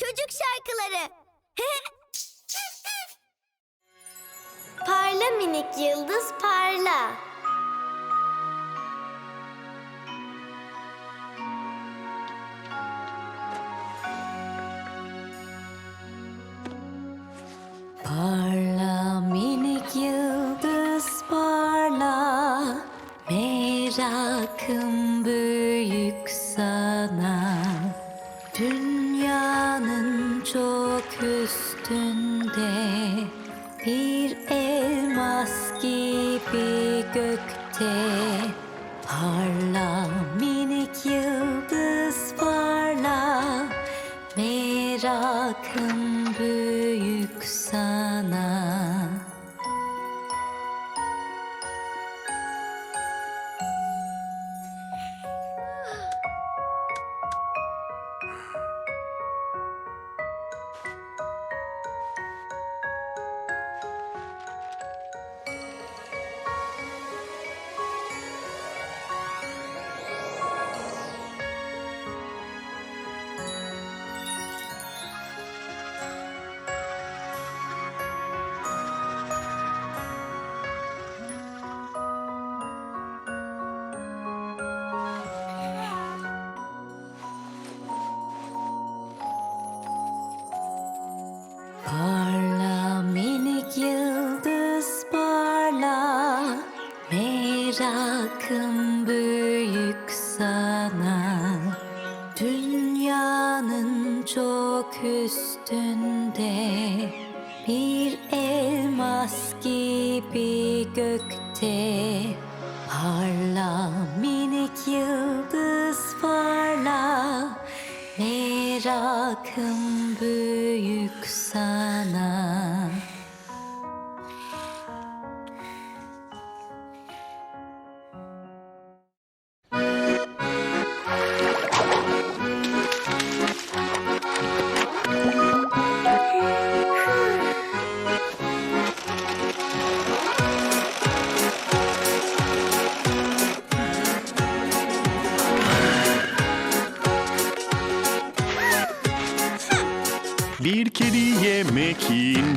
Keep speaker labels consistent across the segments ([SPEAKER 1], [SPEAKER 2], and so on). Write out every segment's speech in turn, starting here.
[SPEAKER 1] Çocuk şarkıları. parla minik yıldız parla.
[SPEAKER 2] Çok üstünde Bir elmas gibi gökte Parla minik yıldız sana Dünyanın çok üstünde Bir elmas gibi gökte Parla minik yıldız parla. Merakım büyük sana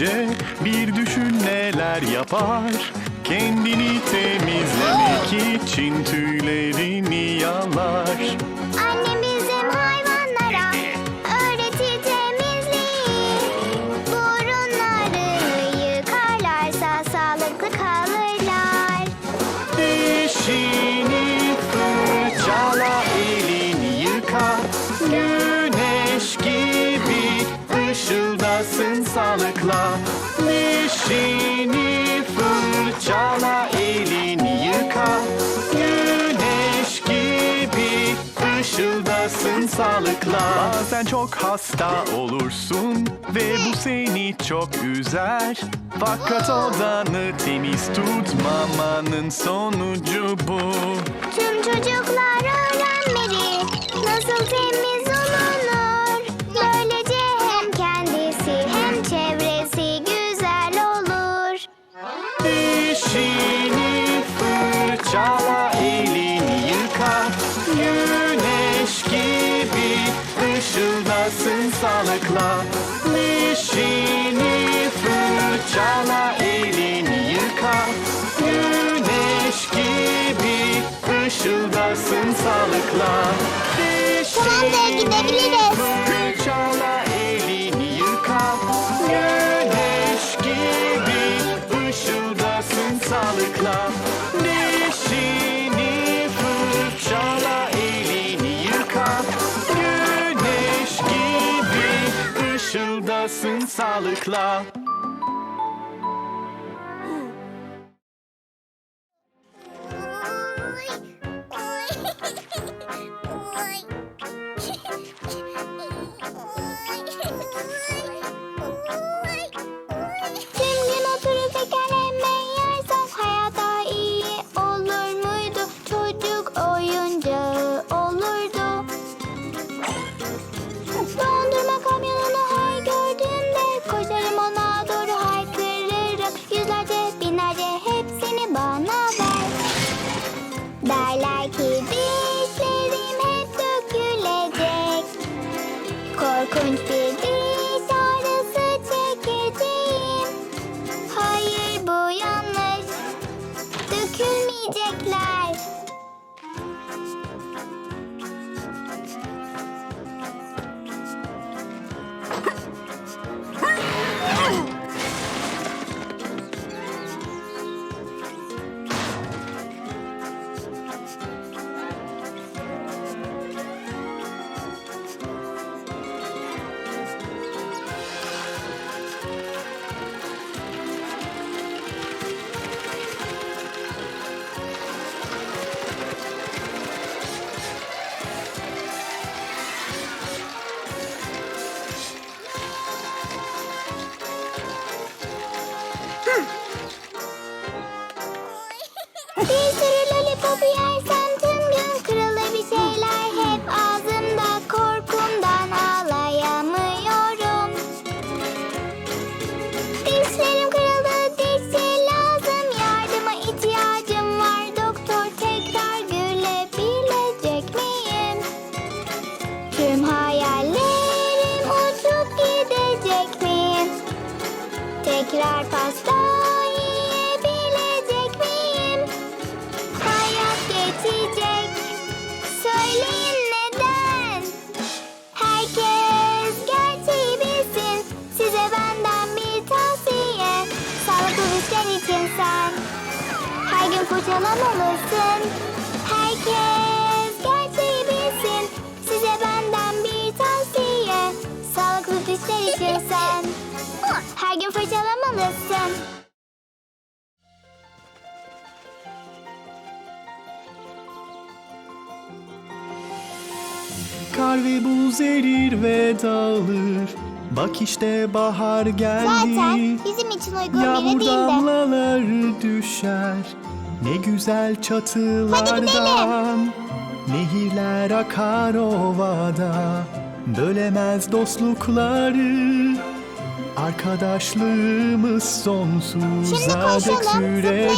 [SPEAKER 3] yiyince bir düşün neler yapar. Kendini temizlemek için tüylerini yalar Dişini fırçala elini yıka. Güneş gibi ışıldasın sağlıkla. Bazen çok hasta olursun ve bu seni çok üzer. Fakat odanı temiz tutmamanın sonucu bu.
[SPEAKER 1] Tüm çocuklar öğrenmeli. Nasıl temiz
[SPEAKER 3] sağlıkla. Dişini fırçala elini yıka. Güneş gibi ışıldasın sağlıkla.
[SPEAKER 1] Tamam da gidebiliriz.
[SPEAKER 3] Sağlıkla
[SPEAKER 1] fırçalamalısın. Herkes gerçeği bilsin. Size benden bir tavsiye. Sağlıklı dişler için sen. Her gün fırçalamalısın.
[SPEAKER 3] Kar ve buz erir ve dağılır. Bak işte bahar geldi.
[SPEAKER 1] Zaten bizim için uygun biri
[SPEAKER 3] Yağmur
[SPEAKER 1] değil de.
[SPEAKER 3] damlaları düşer. Ne güzel çatılardan. Nehirler akar ovada. Bölemez dostlukları. Arkadaşlığımız sonsuza dek sürecek.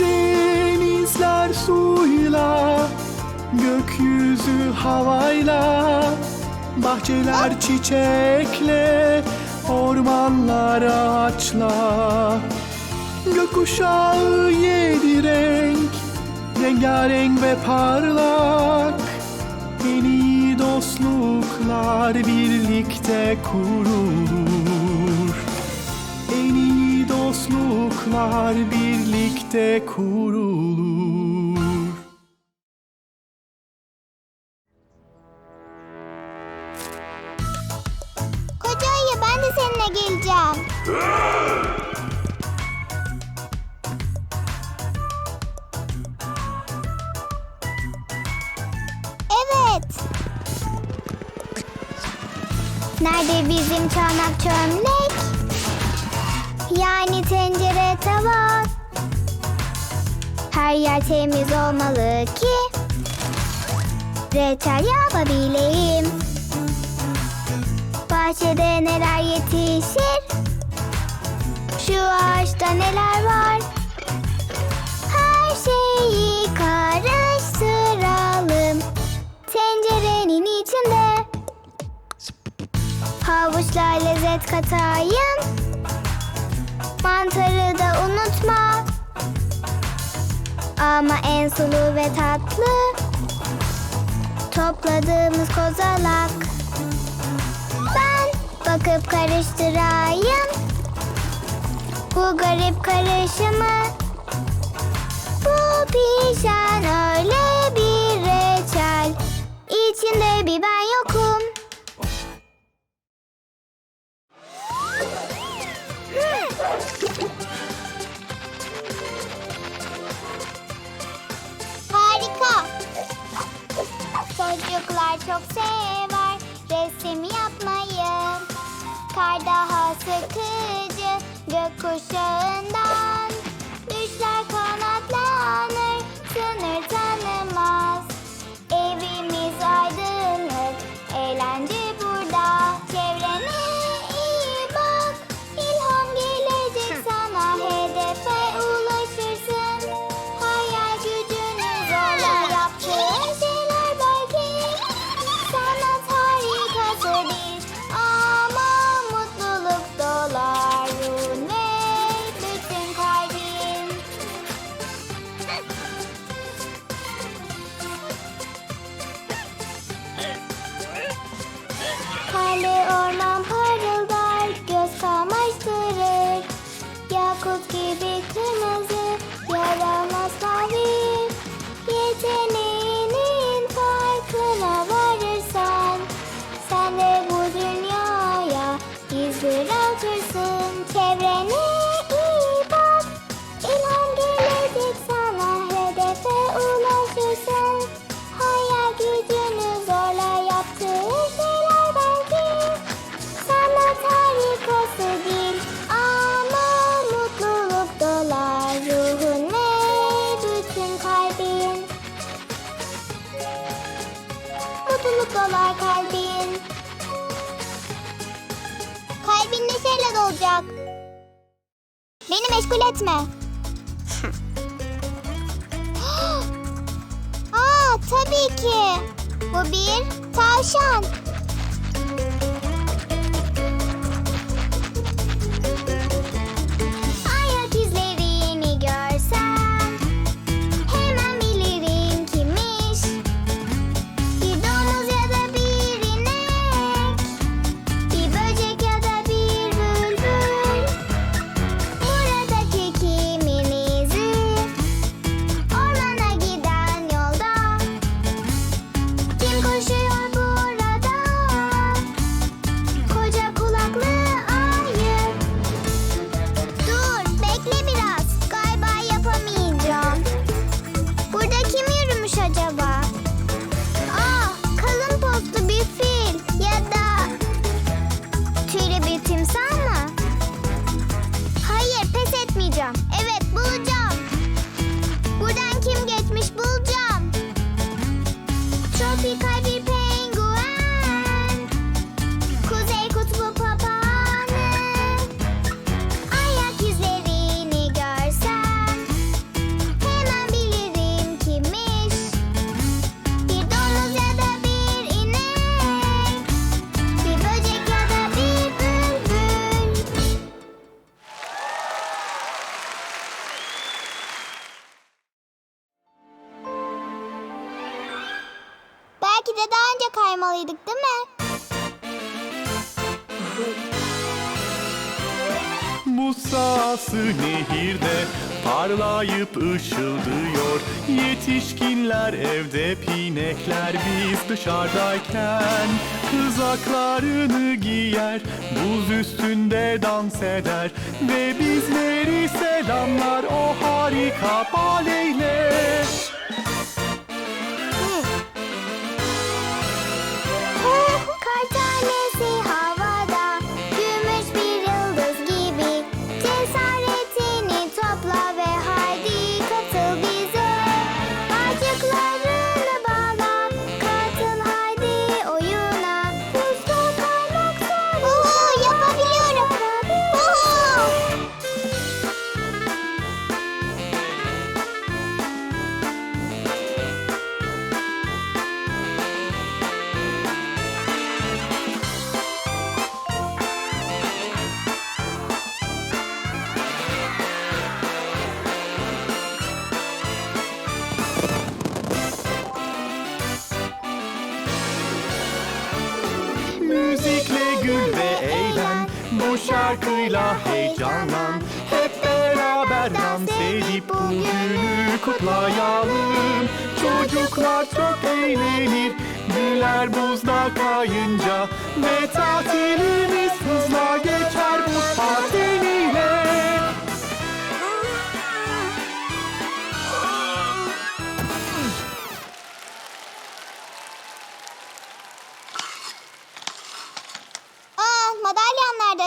[SPEAKER 3] Denizler suyla, gökyüzü havayla, bahçeler çiçekle, ormanlar ağaçla. Gökkuşağı yedi renk, rengarenk ve parlak. En iyi dostluklar birlikte kurulur. En iyi dostluklar birlikte kurulur.
[SPEAKER 1] Koca ayı ben de seninle geleceğim. Nerede bizim çanak çömlek? Yani tencere tava. Her yer temiz olmalı ki reçel yapabileyim. Bahçede neler yetişir? Şu ağaçta neler var? Havuçla lezzet katayım. Mantarı da unutma. Ama en sulu ve tatlı topladığımız kozalak. Ben bakıp karıştırayım bu garip karışımı. Bu pişen öyle bir reçel. İçinde bir Çocuklar dolacak Beni meşgul etme Aa tabii ki. Bu bir tavşan.
[SPEAKER 3] Bu sahası nehirde parlayıp ışıldıyor. Yetişkinler evde pinekler biz dışarıdayken Kızaklarını giyer buz üstünde dans eder Ve bizleri selamlar. O harika baleyle Müzikle gül ve eğlen Bu şarkıyla heyecanlan. Hep beraber dans edip bugünü kutlayalım. Çocuklar çok eğlenir Güller buzda kayınca. Ve tatilimiz hızla geçer bu tatiliyle
[SPEAKER 1] Aa,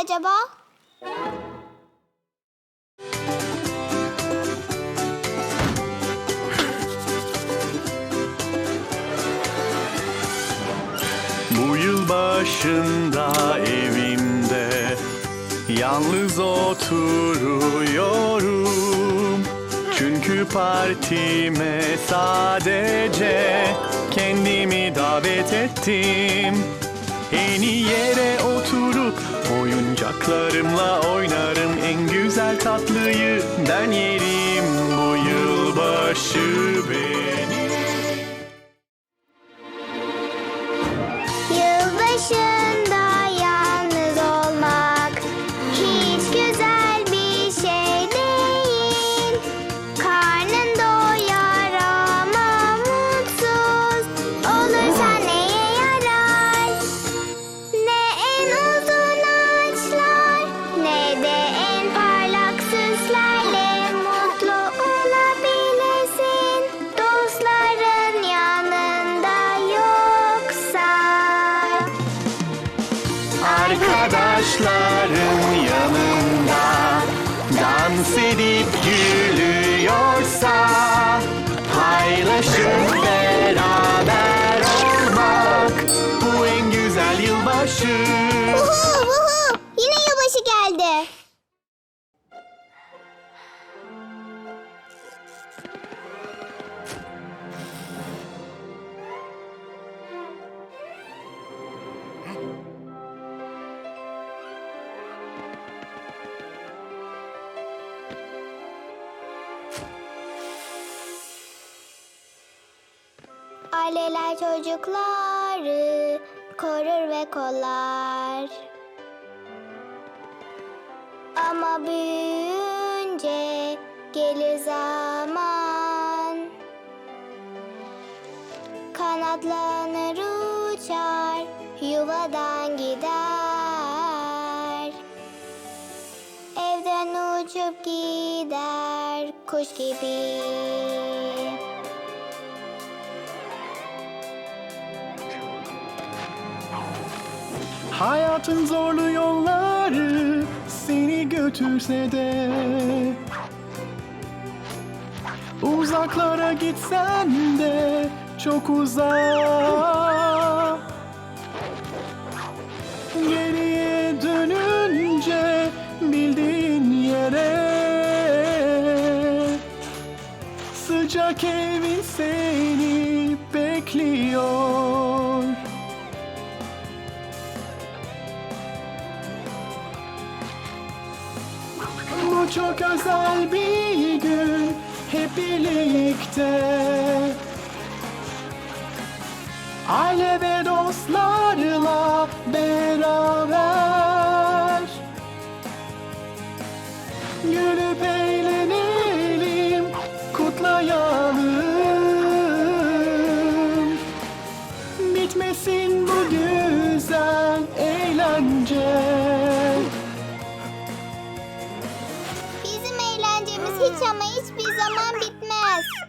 [SPEAKER 1] acaba?
[SPEAKER 3] Bu yıl başında evimde Yalnız oturuyorum Çünkü partime sadece kendimi davet ettim En iyi yere oturup oyuncaklarımla oynarım En güzel tatlıyı. Ben yerim bu yılbaşı Arkadaşların yanında Dans edip gülüyorsa Paylaşıp beraber olmak Bu en güzel yılbaşı
[SPEAKER 1] Vuhu vuhu! Yine yılbaşı geldi. Aileler çocukları korur ve kollar. Ama büyüyünce gelir zaman. Kanatlanır uçar yuvadan gider. Evden uçup gider kuş gibi
[SPEAKER 3] Hayatın zorlu yolları Seni götürse de Uzaklara gitsen de Çok uzak. Geriye dönünce bildiğin yere Sıcak evin seni çok özel bir gün Hep birlikte. Aile ve dostlarla beraber Gülüp eğlenelim, kutlayalım
[SPEAKER 1] eğlencemiz hiç ama hiçbir zaman bitmez.